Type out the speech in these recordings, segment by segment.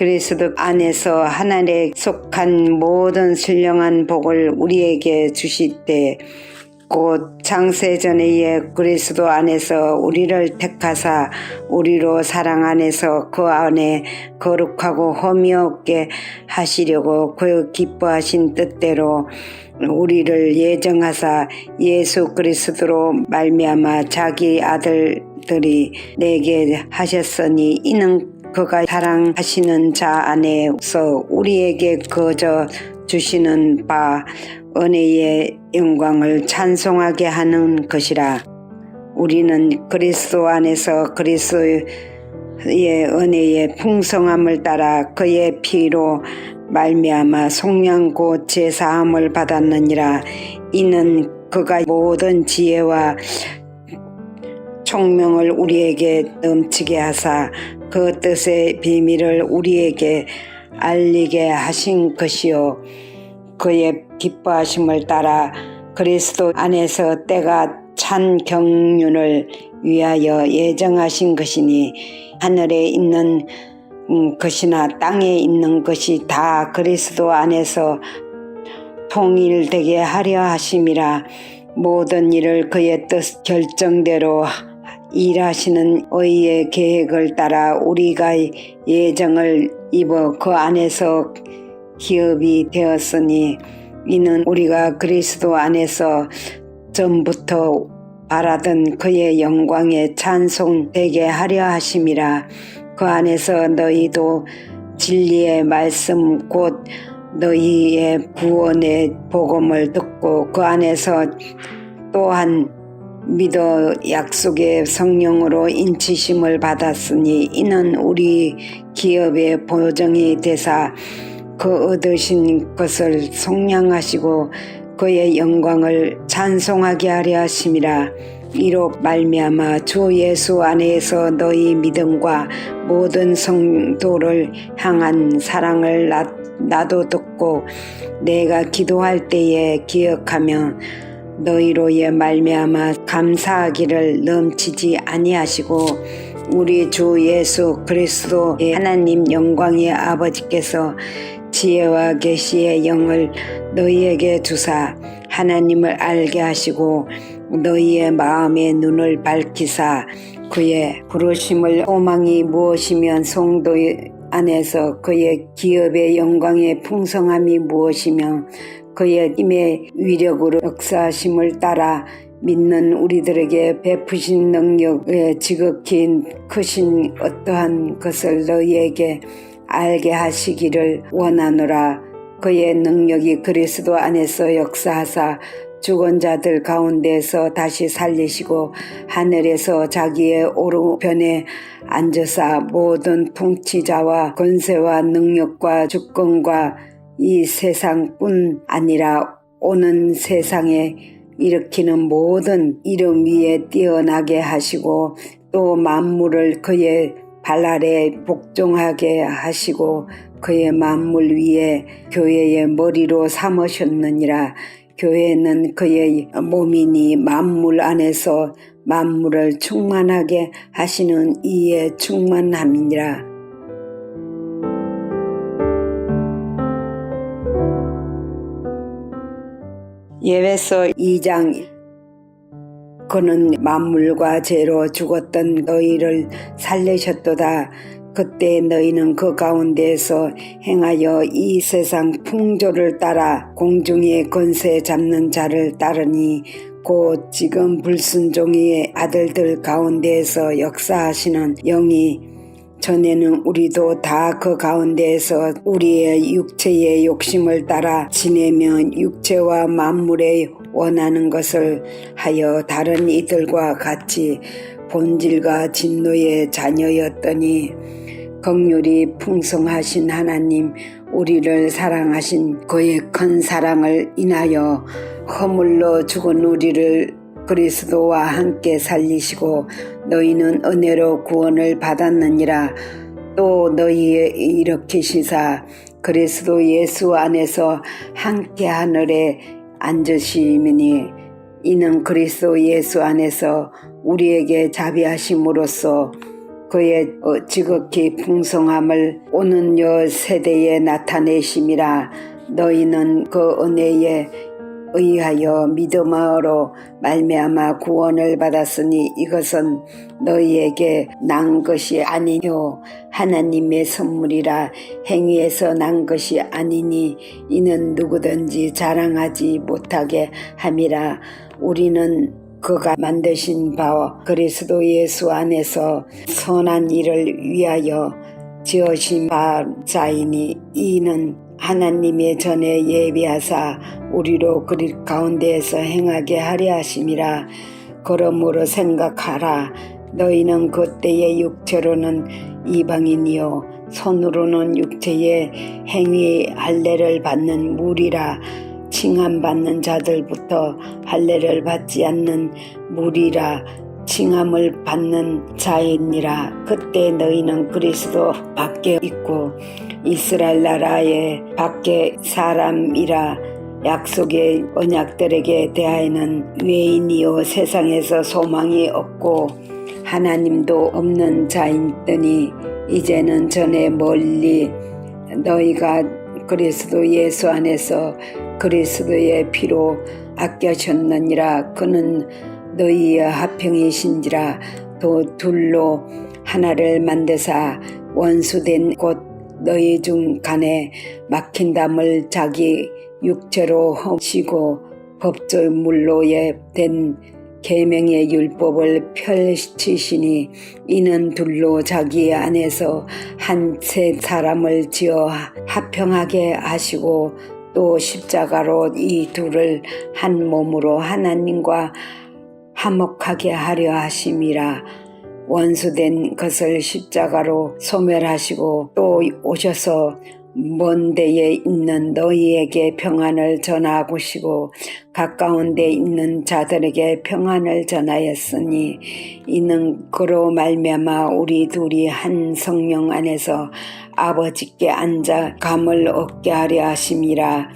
그리스도 안에서 하나님에 속한 모든 신령한 복을 우리에게 주실 때곧 창세전에 그리스도 안에서 우리를 택하사 우리로 사랑 안에서 그 안에 거룩하고 험이 없게 하시려고 그 기뻐하신 뜻대로 우리를 예정하사 예수 그리스도로 말미암아 자기 아들들이 내게 하셨으니 이는 그가 사랑하시는 자 안에서 우리에게 거저 주시는 바 은혜의 영광을 찬송하게 하는 것이라. 우리는 그리스도 안에서 그리스도의 은혜의 풍성함을 따라 그의 피로 말미암아 속량 곧 제사함을 받았느니라. 이는 그가 모든 지혜와 총명을 우리에게 넘치게 하사 그 뜻의 비밀을 우리에게 알리게 하신 것이요. 그의 기뻐하심을 따라 그리스도 안에서 때가 찬 경륜을 위하여 예정하신 것이니 하늘에 있는 음, 것이나 땅에 있는 것이 다 그리스도 안에서 통일되게 하려 하심이라 모든 일을 그의 뜻 결정대로 일하시는 의의 계획을 따라 우리가 예정을 입어 그 안에서 기업이 되었으니 이는 우리가 그리스도 안에서 전부터 바라던 그의 영광에 찬송되게 하려 하심이라. 그 안에서 너희도 진리의 말씀 곧 너희의 구원의 복음을 듣고 그 안에서 또한 믿어 약속의 성령으로 인치심을 받았으니 이는 우리 기업의 보정이 되사 그 얻으신 것을 속량하시고 그의 영광을 찬송하게 하려 하심이라. 이로 말미암아 주 예수 안에서 너희 믿음과 모든 성도를 향한 사랑을 나, 나도 듣고 내가 기도할 때에 기억하며 너희로의 말미암아 감사하기를 넘치지 아니하시고 우리 주 예수 그리스도의 하나님 영광의 아버지께서 지혜와 계시의 영을 너희에게 주사 하나님을 알게 하시고 너희의 마음의 눈을 밝히사 그의 부르심을 소망이 무엇이면 성도 안에서 그의 기업의 영광의 풍성함이 무엇이며 그의 힘의 위력으로 역사하심을 따라 믿는 우리들에게 베푸신 능력에 지극히 크신 어떠한 것을 너희에게 알게 하시기를 원하노라. 그의 능력이 그리스도 안에서 역사하사 죽은 자들 가운데서 다시 살리시고 하늘에서 자기의 오른편에 앉으사 모든 통치자와 권세와 능력과 주권과 이 세상뿐 아니라 오는 세상에 일으키는 모든 이름 위에 뛰어나게 하시고 또 만물을 그의 발 아래 복종하게 하시고 그의 만물 위에 교회의 머리로 삼으셨느니라. 교회는 그의 몸이니 만물 안에서 만물을 충만하게 하시는 이의 충만함이니라 예배서 2장 그는 만물과 죄로 죽었던 너희를 살리셨도다. 그때 너희는 그 가운데에서 행하여 이 세상 풍조를 따라 공중의 권세 잡는 자를 따르니 곧 지금 불순종의 아들들 가운데에서 역사하시는 영이 전에는 우리도 다 그 가운데에서 우리의 육체의 욕심을 따라 지내며 육체와 만물에 원하는 것을 하여 다른 이들과 같이 본질과 진노의 자녀였더니 극률이 풍성하신 하나님 우리를 사랑하신 그의 큰 사랑을 인하여 허물로 죽은 우리를 그리스도와 함께 살리시고 너희는 은혜로 구원을 받았느니라. 또 너희 일으키시사 그리스도 예수 안에서 함께 하늘에 앉으시미니 이는 그리스도 예수 안에서 우리에게 자비하심으로써 그의 어, 지극히 풍성함을 오는 여 세대에 나타내심이라. 너희는 그 은혜에 의하여 믿음으로 말미암아 구원을 받았으니 이것은 너희에게 난 것이 아니요 하나님의 선물이라 행위에서 난 것이 아니니 이는 누구든지 자랑하지 못하게 함이라. 우리는 그가 만드신 바와 그리스도 예수 안에서 선한 일을 위하여 지으신 바 자이니 이는 하나님의 전에 예비하사 우리로 그리 가운데에서 행하게 하려 하심이라. 그러므로 생각하라. 너희는 그때의 육체로는 이방인이요 손으로는 육체의 행위 할례를 받는 무리라. 칭함받는 자들부터 할례를 받지 않는 무리라. 칭함을 받는 자이니라. 그때 너희는 그리스도 밖에 있고 이스라엘 나라의 밖에 사람이라 약속의 언약들에게 대하여는 외인이요 세상에서 소망이 없고 하나님도 없는 자이더니 이제는 전에 멀리 너희가 그리스도 예수 안에서 그리스도의 피로 아껴졌느니라. 그는 너희의 합평이신지라 또 둘로 하나를 만드사 원수된 곳 너희 중 간에 막힌 담을 자기 육체로 험시고 법적 물로에 된 계명의 율법을 펼치시니 이는 둘로 자기 안에서 한 세 사람을 지어 합평하게 하시고 또 십자가로 이 둘을 한 몸으로 하나님과 화목하게 하려 하심이라 원수된 것을 십자가로 소멸하시고 또 오셔서 먼 데에 있는 너희에게 평안을 전하고시고 가까운 데 있는 자들에게 평안을 전하였으니 이는 그로 말미암아 우리 둘이 한 성령 안에서 아버지께 앉아 감을 얻게 하려 하심이라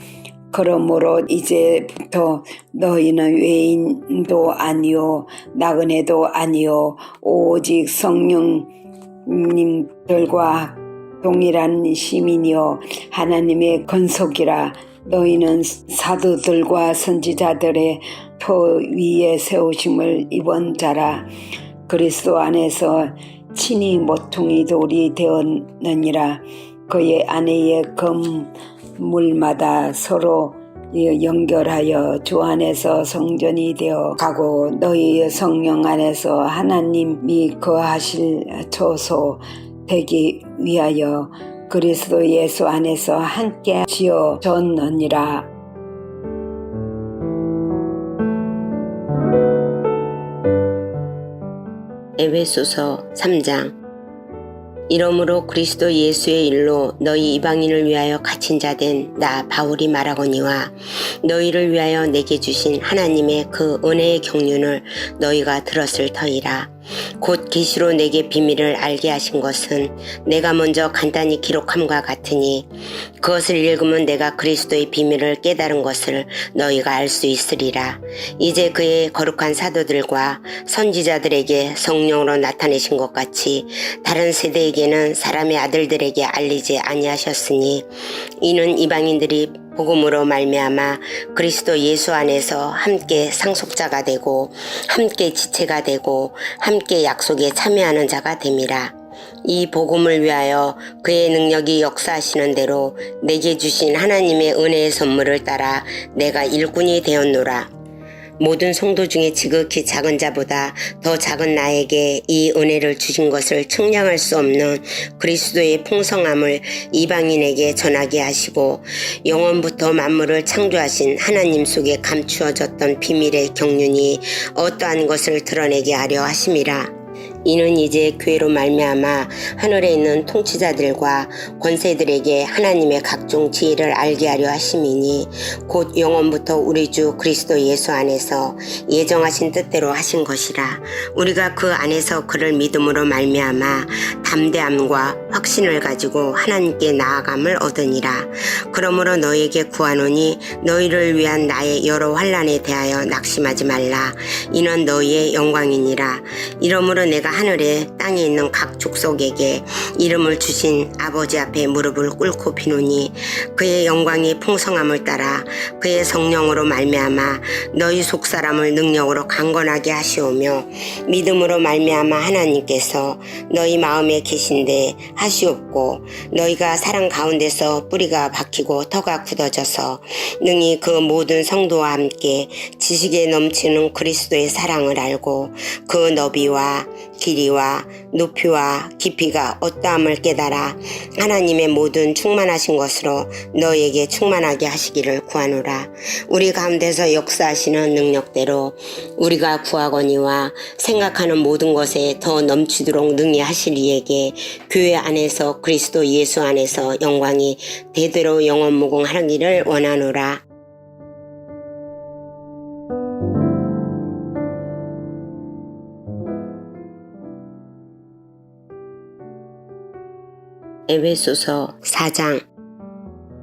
그러므로 이제부터 너희는 외인도 아니요 나그네도 아니요 오직 성령님들과 동일한 시민이요 하나님의 건속이라. 너희는 사도들과 선지자들의 터 위에 세우심을 입은 자라. 그리스도 안에서 친히 모퉁이 돌이 되었느니라 그의 안에의 건물마다 서로 연결하여 주 안에서 성전이 되어 가고 너희의 성령 안에서 하나님이 거하실 초소 되기 위하여 그리스도 예수 안에서 함께 지어졌느니라. 에베소서 3장 이러므로 그리스도 예수의 일로 너희 이방인을 위하여 갇힌 자 된 나 바울이 말하거니와 너희를 위하여 내게 주신 하나님의 그 은혜의 경륜을 너희가 들었을 터이라 곧 계시로 내게 비밀을 알게 하신 것은 내가 먼저 간단히 기록함과 같으니 그것을 읽으면 내가 그리스도의 비밀을 깨달은 것을 너희가 알 수 있으리라. 이제 그의 거룩한 사도들과 선지자들에게 성령으로 나타내신 것 같이 다른 세대에게는 사람의 아들들에게 알리지 아니하셨으니 이는 이방인들이 복음으로 말미암아 그리스도 예수 안에서 함께 상속자가 되고 함께 지체가 되고 함께 약속에 참여하는 자가 됨이라. 이 복음을 위하여 그의 능력이 역사하시는 대로 내게 주신 하나님의 은혜의 선물을 따라 내가 일꾼이 되었노라. 모든 성도 중에 지극히 작은 자보다 더 작은 나에게 이 은혜를 주신 것을 측량할 수 없는 그리스도의 풍성함을 이방인에게 전하게 하시고 영원부터 만물을 창조하신 하나님 속에 감추어졌던 비밀의 경륜이 어떠한 것을 드러내게 하려 하심이라. 이는 이제 교회로 말미암아 하늘에 있는 통치자들과 권세들에게 하나님의 각종 지혜를 알게 하려 하심이니 곧 영원부터 우리 주 그리스도 예수 안에서 예정하신 뜻대로 하신 것이라. 우리가 그 안에서 그를 믿음으로 말미암아 담대함과 확신을 가지고 하나님께 나아감을 얻으니라. 그러므로 너에게 구하노니 너희를 위한 나의 여러 환란에 대하여 낙심하지 말라. 이는 너희의 영광이니라 이러므로 내가 하늘에 땅에 있는 각 족속에게 이름을 주신 아버지 앞에 무릎을 꿇고 비노니 그의 영광이 풍성함을 따라 그의 성령으로 말미암아 너희 속 사람을 능력으로 강건하게 하시오며 믿음으로 말미암아 하나님께서 너희 마음에 계신데 하시옵고 너희가 사랑 가운데서 뿌리가 박히고 터가 굳어져서 능히 그 모든 성도와 함께 지식에 넘치는 그리스도의 사랑을 알고 그 너비와 길이와 높이와 깊이가 어떠함을 깨달아 하나님의 모든 충만하신 것으로 너에게 충만하게 하시기를 구하노라. 우리 가운데서 역사하시는 능력대로 우리가 구하거니와 생각하는 모든 것에 더 넘치도록 능히 하실 이에게 교회 안에서 그리스도 예수 안에서 영광이 대대로 영원무궁하기를 원하노라. 에베소서 4장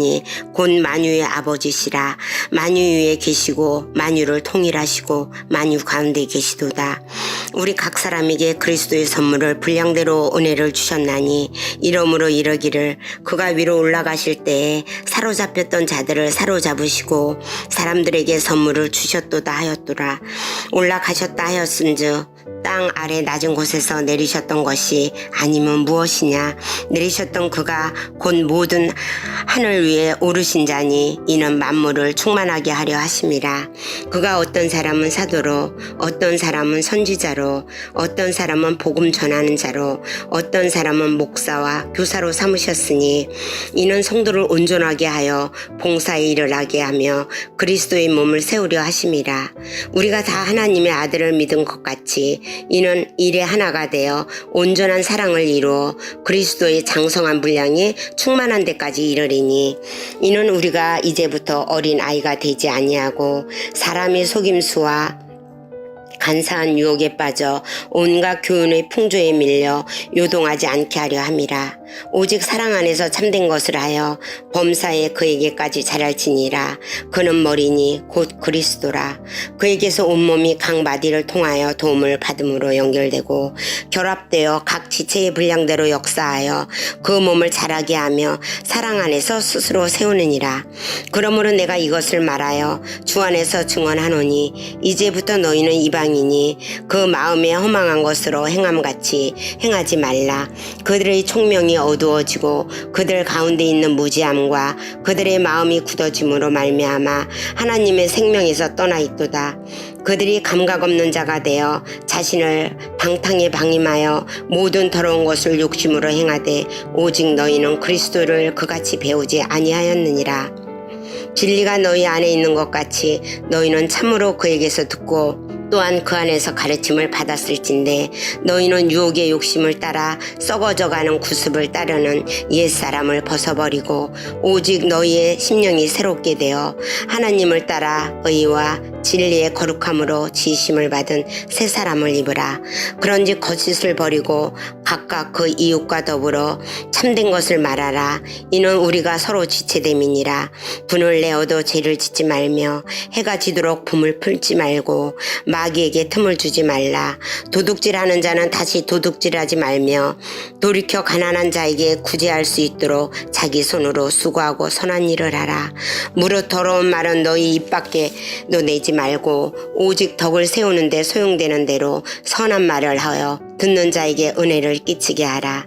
시니 곧 만유의 아버지시라. 만유 위에 계시고 만유를 통일하시고 만유 가운데 계시도다. 우리 각 사람에게 그리스도의 선물을 분량대로 은혜를 주셨나니 이러므로 이러기를 그가 위로 올라가실 때에 사로잡혔던 자들을 사로잡으시고 사람들에게 선물을 주셨도다 하였도라. 올라가셨다 하였은즉 땅 아래 낮은 곳에서 내리셨던 것이 아니면 무엇이냐? 내리셨던 그가 곧 모든 하늘 위에 오르신 자니 이는 만물을 충만하게 하려 하심이라. 그가 어떤 사람은 사도로 어떤 사람은 선지자로 어떤 사람은 복음 전하는 자로 어떤 사람은 목사와 교사로 삼으셨으니 이는 성도를 온전하게 하여 봉사에 일을 하게 하며 그리스도의 몸을 세우려 하심이라. 우리가 다 하나님의 아들을 믿은 것 같이 이는 일에 하나가 되어 온전한 사랑을 이루어 그리스도의 장성한 분량이 충만한 데까지 이르리니 이는 우리가 이제부터 어린 아이가 되지 아니하고 사람의 속임수와 간사한 유혹에 빠져 온갖 교훈의 풍조에 밀려 요동하지 않게 하려 함이라. 오직 사랑 안에서 참된 것을 하여 범사에 그에게까지 자랄지니라. 그는 머리니 곧 그리스도라. 그에게서 온몸이 각 마디를 통하여 도움을 받음으로 연결되고 결합되어 각 지체의 분량대로 역사하여 그 몸을 자라게 하며 사랑 안에서 스스로 세우느니라. 그러므로 내가 이것을 말하여 주 안에서 증언하노니 이제부터 너희는 이방이니 그 마음에 허망한 것으로 행함같이 행하지 말라. 그들의 총명이 어두워지고 그들 가운데 있는 무지함과 그들의 마음이 굳어짐으로 말미암아 하나님의 생명에서 떠나 있도다. 그들이 감각 없는 자가 되어 자신을 방탕에 방임하여 모든 더러운 것을 욕심으로 행하되 오직 너희는 그리스도를 그같이 배우지 아니하였느니라. 진리가 너희 안에 있는 것 같이 너희는 참으로 그에게서 듣고 또한 그 안에서 가르침을 받았을진데 너희는 유혹의 욕심을 따라 썩어져가는 구습을 따르는 옛사람을 벗어버리고 오직 너희의 심령이 새롭게 되어 하나님을 따라 의와 진리의 거룩함으로 지심을 받은 새 사람을 입으라. 그런지 거짓을 버리고 각각 그 이웃과 더불어 참된 것을 말하라. 이는 우리가 서로 지체됨이니라. 분을 내어도 죄를 짓지 말며 해가 지도록 붐을 풀지 말고 마귀에게 틈을 주지 말라. 도둑질하는 자는 다시 도둑질하지 말며 돌이켜 가난한 자에게 구제할 수 있도록 자기 손으로 수고하고 선한 일을 하라. 무릇 더러운 말은 너희 입 밖에 너 내지 말 하지 말고 오직 덕을 세우는데 소용되는 대로 선한 말을 하여 듣는 자에게 은혜를 끼치게 하라.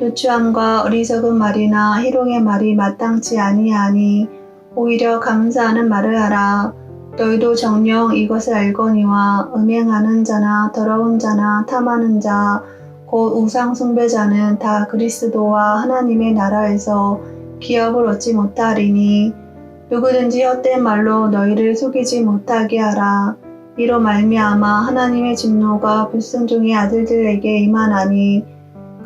누추함과 어리석은 말이나 희롱의 말이 마땅치 아니하니 오히려 감사하는 말을 하라. 너희도 정녕 이것을 알거니와 음행하는 자나 더러운 자나 탐하는 자, 곧 우상 숭배자는 다 그리스도와 하나님의 나라에서 기업을 얻지 못하리니 누구든지 헛된 말로 너희를 속이지 못하게 하라. 이로 말미암아 하나님의 진노가 불순종의 아들들에게 임하나니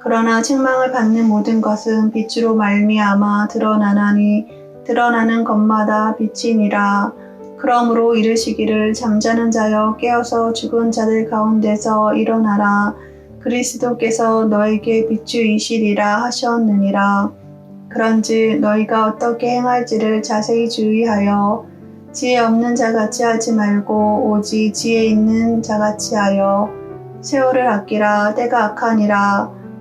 그러나 책망을 받는 모든 것은 빛으로 말미암아 드러나나니 드러나는 것마다 빛이니라. 그러므로 이르시기를 잠자는 자여 깨어서 죽은 자들 가운데서 일어나라. 그리스도께서 너에게 비추이시리라 하셨느니라. 그런즉 너희가 어떻게 행할지를 자세히 주의하여 지혜 없는 자같이 하지 말고 오직 지혜 있는 자같이 하여 세월을 아끼라 때가 악하니라.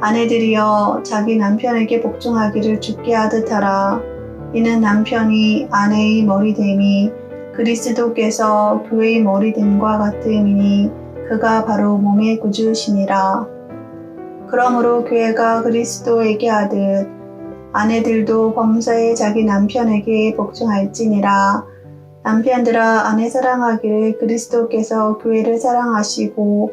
아내들이여 자기 남편에게 복종하기를 죽게 하듯 하라. 이는 남편이 아내의 머리됨이 그리스도께서 교회의 머리됨과 같음이니 그가 바로 몸의 구주시니라. 그러므로 교회가 그리스도에게 하듯 아내들도 범사에 자기 남편에게 복종할지니라. 남편들아 아내 사랑하기를 그리스도께서 교회를 사랑하시고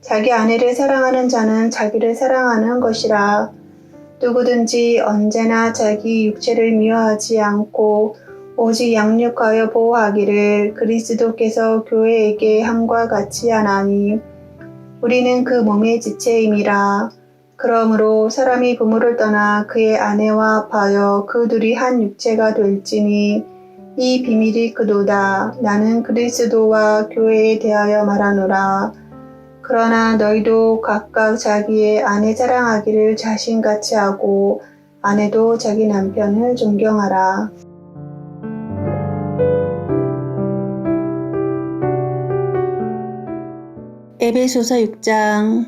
자기 아내를 사랑하는 자는 자기를 사랑하는 것이라. 누구든지 언제나 자기 육체를 미워하지 않고 오직 양육하여 보호하기를 그리스도께서 교회에게 함과 같이 하나니 우리는 그 몸의 지체임이라. 그러므로 사람이 부모를 떠나 그의 아내와 합하여 그 둘이 한 육체가 될지니 이 비밀이 그도다. 나는 그리스도와 교회에 대하여 말하노라. 그러나 너희도 각각 자기의 아내 사랑하기를 자신같이 하고 아내도 자기 남편을 존경하라. 에베소서 6장.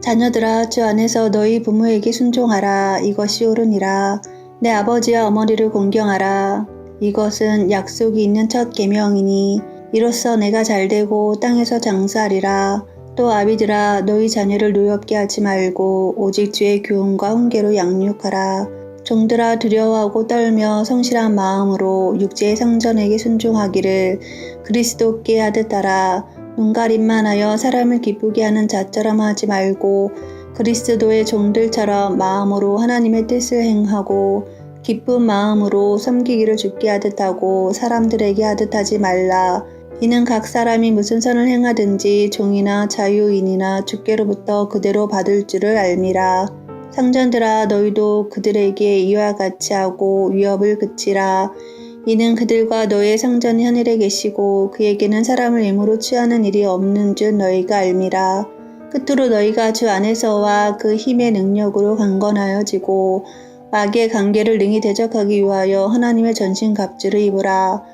자녀들아 주 안에서 너희 부모에게 순종하라. 이것이 옳으니라. 내 아버지와 어머니를 공경하라. 이것은 약속이 있는 첫 계명이니 이로써 내가 잘되고 땅에서 장수하리라 또 아비들아 너희 자녀를 노엽게 하지 말고 오직 주의 교훈과 훈계로 양육하라. 종들아 두려워하고 떨며 성실한 마음으로 육체의 성전에게 순종하기를 그리스도께 하듯 하라. 눈가림만 하여 사람을 기쁘게 하는 자처럼 하지 말고 그리스도의 종들처럼 마음으로 하나님의 뜻을 행하고 기쁜 마음으로 섬기기를 죽게 하듯 하고 사람들에게 하듯 하지 말라. 이는 각 사람이 무슨 선을 행하든지 종이나 자유인이나 주께로부터 그대로 받을 줄을 알미라. 상전들아 너희도 그들에게 이와 같이 하고 위협을 그치라. 이는 그들과 너의 상전이 하늘에 계시고 그에게는 사람을 임으로 취하는 일이 없는 줄 너희가 알미라. 끝으로 너희가 주 안에서와 그 힘의 능력으로 강건하여지고 악의 관계를 능히 대적하기 위하여 하나님의 전신 갑주를 입으라.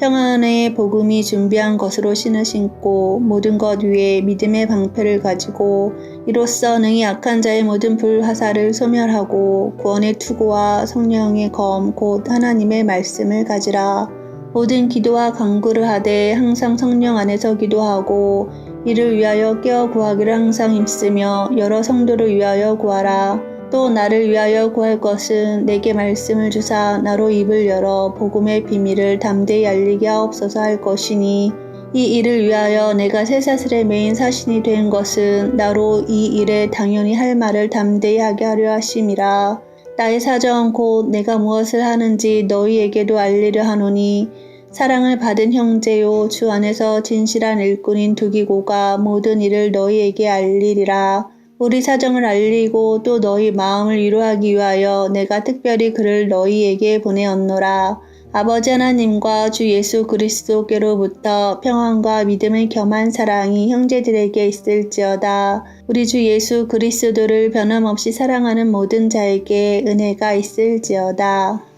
평안의 복음이 준비한 것으로 신을 신고 모든 것 위에 믿음의 방패를 가지고 이로써 능히 악한 자의 모든 불화살을 소멸하고 구원의 투구와 성령의 검 곧 하나님의 말씀을 가지라. 모든 기도와 간구를 하되 항상 성령 안에서 기도하고 이를 위하여 깨어 구하기를 항상 힘쓰며 여러 성도를 위하여 구하라. 또 나를 위하여 구할 것은 내게 말씀을 주사 나로 입을 열어 복음의 비밀을 담대히 알리게 하옵소서 할 것이니 이 일을 위하여 내가 쇠사슬에 매인 사신이 된 것은 나로 이 일에 당연히 할 말을 담대히 하게 하려 하심이라. 나의 사정 곧 내가 무엇을 하는지 너희에게도 알리려 하노니 사랑을 받은 형제요 주 안에서 진실한 일꾼인 두기고가 모든 일을 너희에게 알리리라. 우리 사정을 알리고 또 너희 마음을 위로하기 위하여 내가 특별히 그를 너희에게 보내었노라. 아버지 하나님과 주 예수 그리스도께로부터 평안과 믿음을 겸한 사랑이 형제들에게 있을지어다. 우리 주 예수 그리스도를 변함없이 사랑하는 모든 자에게 은혜가 있을지어다.